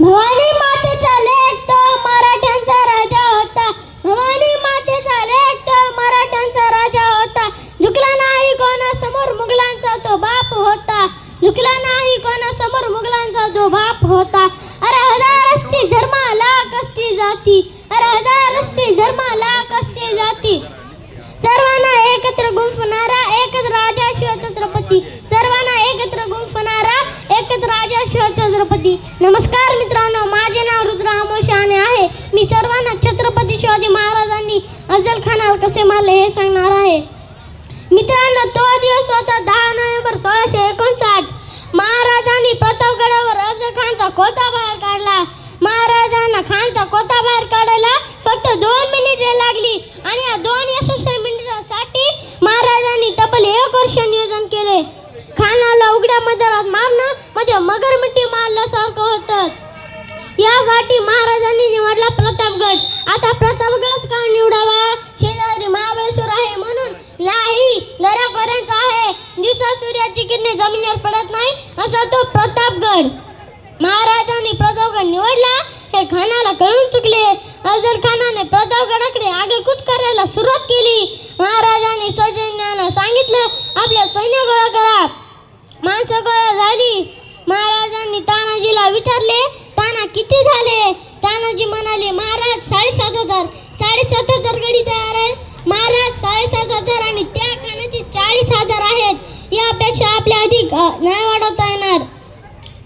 भवानी मातेचा लेख तो मराठ्यांचा राजा होता. भवानी मातेचा लेख तो मराठ्यांचा राजा होता. झुकला नाही कोणासमोर मुघलांचा तो बाप होता. झुकला नाही कोणासमोर मुघलांचा तो बाप होता. अरे हजार असती धर्म लाख असती जाती. अरे हजार असती धर्म लाख असती जाती. सर्वांना एकत्र गुंफणारा एकच राजा शिवछत्रपती. छत्रपती अफजल कसे मारले हे सांगणार आहे. मित्रांनो तो दिवस होता दहा नोव्हेंबर सोळाशे एकोणसाठ. महाराजांनी प्रतापगडावर अफजल खानचा कोटा बाहेर काढला. महाराजांना खानचा कोटा बाहेर काढायला फक्त दोन मिनिटे लागली आणि या दोन यशस्वी मिनिटासाठी महाराजांनी तब्बल एक वर्ष नियोजन केले. खानाला उघड्या मैदानात मारणं म्हणजे मगरमिट्टी मारल्यासारखं होतं. यासाठी महाराजांनी निवडला प्रतापगड. आता प्र प्रतापगड. महाराजांनी प्रतापगड निवडला. हे खानाला कळून चुकले. अफजल खानाने प्रतापगडाकडे आगेकूच करायला सुरुवात केली. महाराजांनी सैन्याला सांगितलं आपल्या सैन्य गोळा करा. माणसं गोळा झाली. महाराजांनी तानाजीला विचारले ताना किती झाले? तानाजी म्हणाले महाराज साडेसात हजार. साडेसात हजार गडी तयार आहे महाराज साडेसात हजार आणि त्या खानाचे चाळीस हजार आहेत. यापेक्षा आपल्या अधिक नाही वाढवता येणार.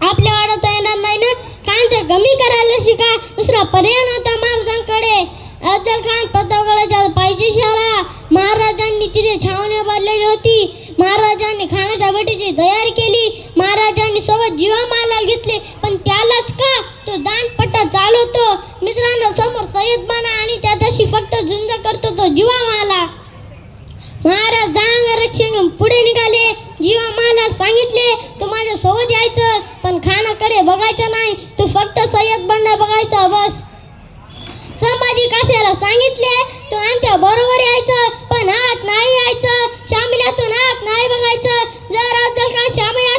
आपल्या वाढवता येणार नाही ना? खान ते कमी करायला शिका. दुसरा पर्याय नव्हता महाराजांकडे अफजल खान प्रतापगडाच्या पाहिजे शहरा महाराजांनी तिथे छावण्या बांधलेली होती. महाराजांनी खानाच्या भेटीची तयारी केली. महाराजांनी सोबत जीवा मालाला घेतले. पण त्यालाच का? तो दानपट्टा चालवतो. मित्रांनो समोर सय्यद बना आणि त्याच्याशी फक्त झुंज करतो तो जीवा माला. महाराज दांग रक्षण पुढे निघाले. जीवा माला सांगितले तू माझ्या सोबत या बघायचं नाही. तू फक्त सय्यद बंडा बघायचा बस. संभाजी कासेला सांगितले तू आमच्या बरोबर यायचं पण आत नाही यायचं. शामिलातून आत नाही बघायचं. जर अब्दुल खान शामिलातून